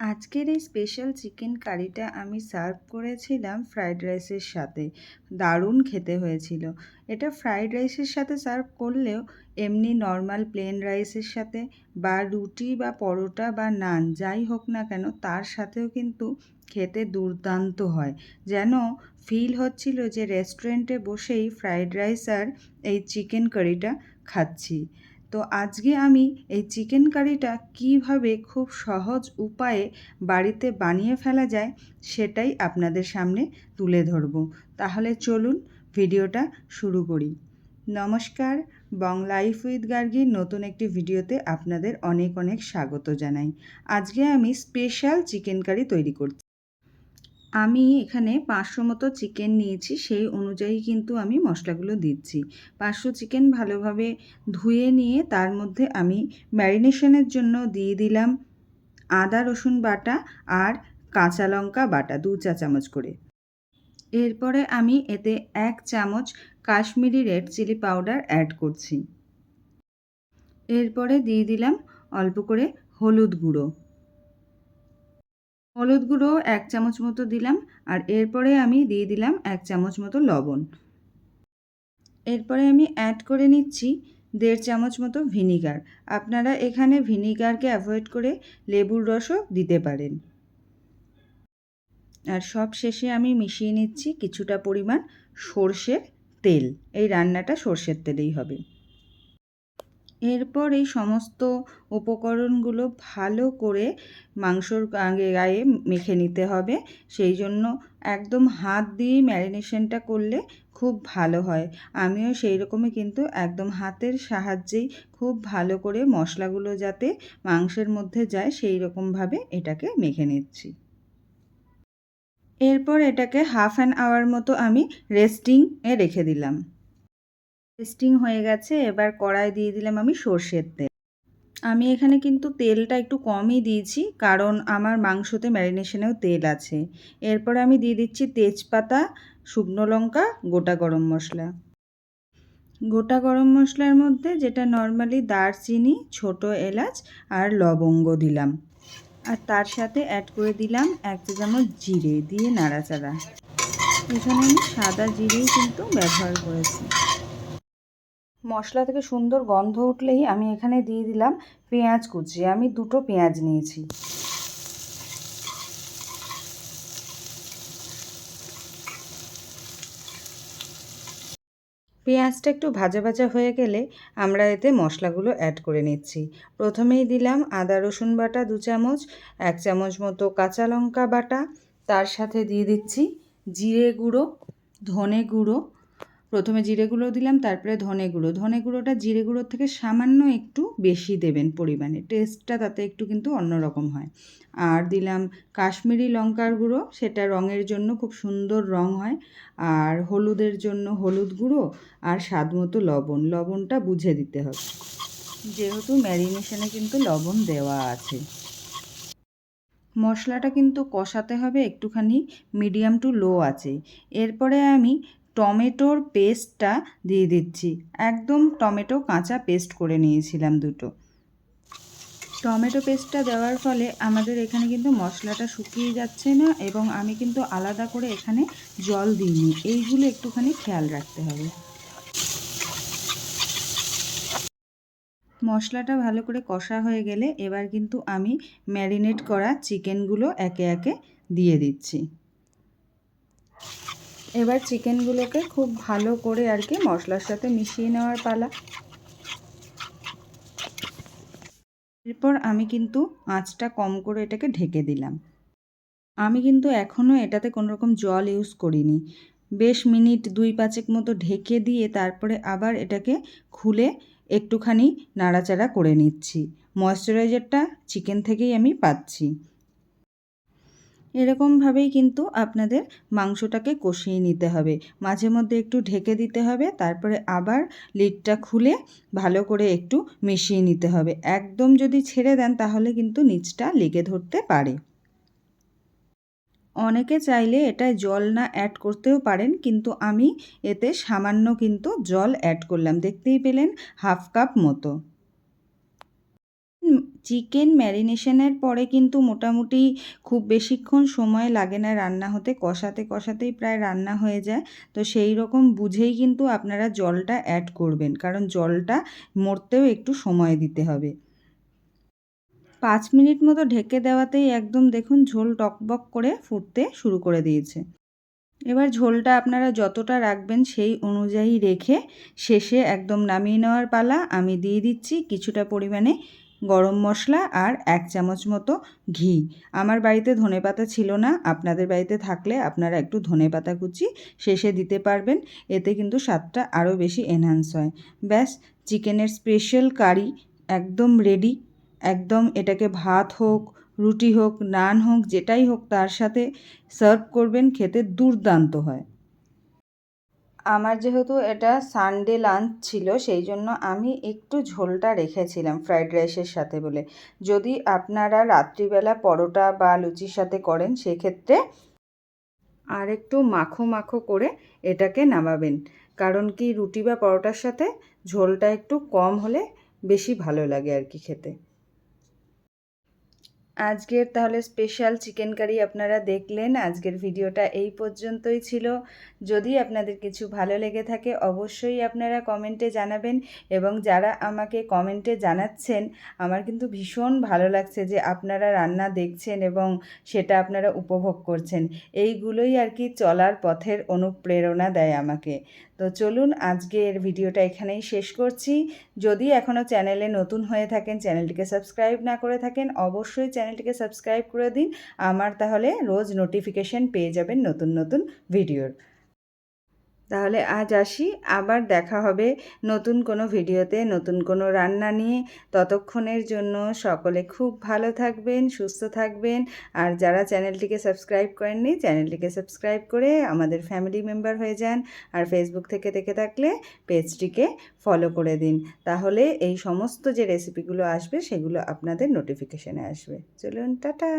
আজকের এই special chicken কারিটা আমি সার্ভ করেছিলাম ফ্রাইড রাইসের সাথে। দারুণ খেতে হয়েছিল। এটা ফ্রাইড রাইসের সাথে সার্ভ করলেও এমনি নর্মাল প্লেন রাইসের সাথে বা রুটি বা পরোটা বা নান যাই হোক না কেন তার সাথেও কিন্তু খেতে দুর্দান্ত হয়। যেন ফিল হচ্ছিল যে রেস্টুরেন্টে বসেই ফ্রাইড রাইস আর এই চিকেন কারিটা খাচ্ছি। তো আজকে আমি এই চিকেন কারিটা কীভাবে খুব সহজ উপায়ে বাড়িতে বানিয়ে ফেলা যায় সেটাই আপনাদের সামনে তুলে ধরব। তাহলে চলুন ভিডিওটা শুরু করি। নমস্কার, বং লাইফ উইথ গার্গির নতুন একটি ভিডিওতে আপনাদের অনেক অনেক স্বাগত জানাই। আজকে আমি স্পেশাল চিকেন কারি তৈরি করছি। আমি এখানে পাঁচশো মতো চিকেন নিয়েছি, সেই অনুযায়ী কিন্তু আমি মশলাগুলো দিচ্ছি। পাঁচশো চিকেন ভালোভাবে ধুয়ে নিয়ে তার মধ্যে আমি ম্যারিনেশনের জন্য দিয়ে দিলাম আদা, রসুন বাটা আর কাঁচা লঙ্কা বাটা, দু চা চামচ করে। এরপরে আমি এতে এক চামচ Kashmiri red chilli powder add করছি। এরপরে দিয়ে দিলাম অল্প করে হলুদ গুঁড়ো। হলুদ গুঁড়ো এক চামচ মতো দিলাম আর এরপরে আমি দিয়ে দিলাম এক চামচ মতো লবণ। এরপরে আমি অ্যাড করে নিচ্ছি দেড় চামচ মতো ভিনিগার। আপনারা এখানে ভিনিগারকে অ্যাভয়েড করে লেবুর রসও দিতে পারেন। আর সব শেষে আমি মিশিয়ে নিচ্ছি কিছুটা পরিমাণ সর্ষের তেল। এই রান্নাটা সর্ষের তেলেই হবে। এরপর এই সমস্ত উপকরণগুলো ভালো করে মাংসর আগে গায়ে মেখে নিতে হবে। সেই জন্য একদম হাত দিয়ে ম্যারিনেশনটা করলে খুব ভালো হয়। আমিও সেই রকমই কিন্তু একদম হাতের সাহায্যেই খুব ভালো করে মশলাগুলো যাতে মাংসের মধ্যে যায় সেই রকমভাবে এটাকে মেখে নিচ্ছি। এরপর এটাকে হাফ অ্যান আওয়ার মতো আমি রেস্টিংয়ে রেখে দিলাম। টেস্টিং হয়ে গেছে, এবার কড়াই দিয়ে দিলাম আমি সর্ষের তেল। আমি এখানে কিন্তু তেলটা একটু কমই দিয়েছি, কারণ আমার মাংসতে ম্যারিনেশনেও তেল আছে। এরপরে আমি দিয়ে দিচ্ছি তেজপাতা, শুকনো লঙ্কা, গোটা গরম মশলা। গোটা গরম মশলার মধ্যে যেটা নর্মালি দারচিনি, ছোট এলাচ আর লবঙ্গ দিলাম। আর তার সাথে অ্যাড করে দিলাম এক চা চামচ জিরে দিয়ে নাড়াচাড়া। এখানে আমি সাদা জিরেই কিন্তু ব্যবহার করেছি। মশলা থেকে সুন্দর গন্ধ উঠলেই আমি এখানে দিয়ে দিলাম পেঁয়াজ কুচি। আমি দুটো পেঁয়াজ নিয়েছি। পেঁয়াজটা একটু ভাজা ভাজা হয়ে গেলে আমরা এতে মশলাগুলো অ্যাড করে নিচ্ছি। প্রথমেই দিলাম আদা, রসুন বাটা দু চামচ, এক চামচ মতো কাঁচা লঙ্কা বাটা। তার সাথে দিয়ে দিচ্ছি জিরে গুঁড়ো, ধনে গুঁড়ো প্রথমে জিরে গুঁড়ো দিলাম, তারপরে ধনে গুঁড়ো। ধনে গুঁড়োটা জিরে গুঁড়োর থেকে সামান্য একটু বেশি দেবেন পরিমাণে। টেস্টটা তাতে একটু কিন্তু অন্যরকম হয়। আর দিলাম কাশ্মীরি লঙ্কার গুঁড়ো, সেটা রঙের জন্য খুব সুন্দর রং হয়। আর হলুদের জন্য হলুদ গুঁড়ো আর স্বাদ মতো লবণ। লবণটা বুঝে দিতে হবে। যেহেতু ম্যারিনেশনে কিন্তু লবণ দেওয়া আছে। মশলাটা কিন্তু কষাতে হবে একটুখানি, মিডিয়াম টু লো আছে। এরপরে আমি টমেটোর পেস্টটা দিয়ে দিচ্ছি। একদম টমেটো কাঁচা পেস্ট করে নিয়েছিলাম দুটো। টমেটো পেস্টটা দেওয়ার ফলে আমাদের এখানে কিন্তু মশলাটা শুকিয়ে যাচ্ছে না এবং আমি কিন্তু আলাদা করে এখানে জল দিইনি। এইগুলো একটুখানি খেয়াল রাখতে হবে। মশলাটা ভালো করে কষা হয়ে গেলে এবার কিন্তু আমি ম্যারিনেট করা চিকেনগুলো একে একে দিয়ে দিচ্ছি। এবার চিকেনগুলোকে খুব ভালো করে আর কি মশলার সাথে মিশিয়ে নেওয়ার পালা। এরপর আমি কিন্তু আঁচটা কম করে এটাকে ঢেকে দিলাম। আমি কিন্তু এখনও এটাতে কোনো রকম জল ইউজ করিনি। বেশ মিনিট দুই পাঁচেক মতো ঢেকে দিয়ে তারপরে আবার এটাকে খুলে একটুখানি নাড়াচাড়া করে নিচ্ছি। ময়শ্চারাইজারটা চিকেন থেকেই আমি পাচ্ছি। এরকমভাবেই কিন্তু আপনাদের মাংসটাকে কষিয়ে নিতে হবে। মাঝে মধ্যে একটু ঢেকে দিতে হবে, তারপরে আবার লিডটা খুলে ভালো করে একটু মিশিয়ে নিতে হবে। একদম যদি ছেড়ে দেন, তাহলে কিন্তু নিচটা লেগে ধরতে পারে। অনেকে চাইলে এটায় জল না অ্যাড করতেও পারেন, কিন্তু আমি এতে সামান্য কিন্তু জল অ্যাড করলাম। দেখতেই পেলেন, হাফ কাপ মতো। চিকেন ম্যারিনেশনের পরে কিন্তু মোটামুটি খুব বেশিক্ষণ সময় লাগে না রান্না হতে। কষাতে কষাতেই প্রায় রান্না হয়ে যায়। তো সেই রকম বুঝেই কিন্তু আপনারা জলটা অ্যাড করবেন। কারণ জলটা মরতেও একটু সময় দিতে হবে। পাঁচ মিনিট মতো ঢেকে দেওয়াতেই একদম দেখুন ঝোল টকবক করে ফুটতে শুরু করে দিয়েছে। এবার ঝোলটা আপনারা যতটা রাখবেন সেই অনুযায়ী রেখে শেষে একদম নামিয়ে নেওয়ার পালা আমি দিয়ে দিচ্ছি। কিছুটা পরিমাণে গরম মশলা আর এক চামচ মতো ঘি। আমার বাড়িতে ধনেপাতা ছিল না, আপনাদের বাড়িতে থাকলে আপনারা একটু ধনেপাতা কুচি শেষে দিতে পারবেন, এতে কিন্তু স্বাদটা আরও বেশি এনহান্স হয়। ব্যাস, চিকেনের স্পেশাল কারি একদম রেডি একদম এটাকে ভাত হোক, রুটি হোক, নান হোক, যেটাই হোক তার সাথে সার্ভ করবেন, খেতে দুর্দান্ত হয়। আমার যেহেতু এটা সানডে লাঞ্চ ছিল, সেই জন্য আমি একটু ঝোলটা রেখেছিলাম ফ্রাইড রাইসের সাথে বলে। যদি আপনারা রাত্রিবেলা পরোটা বা লুচির সাথে করেন, সেক্ষেত্রে আর একটু মাখো মাখো করে এটাকে নামাবেন। কারণ কি, রুটি বা পরোটার সাথে ঝোলটা একটু কম হলে বেশি ভালো লাগে আর কি খেতে। আজকের তাহলে স্পেশাল চিকেন কারি আপনারা দেখলেন। আজকের ভিডিওটা এই পর্যন্তই ছিল। যদি আপনাদের কিছু ভালো লেগে থাকে, অবশ্যই আপনারা কমেন্টে জানাবেন এবং যারা আমাকে কমেন্টে জানাচ্ছেন, আমার কিন্তু ভীষণ ভালো লাগছে যে আপনারা রান্না দেখছেন এবং সেটা আপনারা উপভোগ করছেন। এইগুলোই আর কি চলার পথের অনুপ্রেরণা দেয় আমাকে। তো চলুন, আজকের ভিডিওটা এখানেই শেষ করছি। যদি এখনও চ্যানেলে নতুন হয়ে থাকেন চ্যানেলটিকে সাবস্ক্রাইব না করে থাকেন, অবশ্যই চ্যানেলটিকে সাবস্ক্রাইব করে দিন। আমার তাহলে রোজ নোটিফিকেশন পেয়ে যাবেন নতুন নতুন ভিডিওর। তাহলে আজ আসি, আবার দেখা হবে নতুন কোনো ভিডিওতে, নতুন কোনো রান্না নিয়ে। ততক্ষণের জন্য সকলে খুব ভালো থাকবেন, সুস্থ থাকবেন। আর যারা চ্যানেলটিকে সাবস্ক্রাইব করেননি, চ্যানেলটিকে সাবস্ক্রাইব করে আমাদের ফ্যামিলি মেম্বার হয়ে যান। আর ফেসবুক থেকে দেখে থাকলে পেজটিকে ফলো করে দিন। তাহলে এই সমস্ত যে রেসিপিগুলো আসবে, সেগুলো আপনাদের নোটিফিকেশানে আসবে। চলুন, টাটা!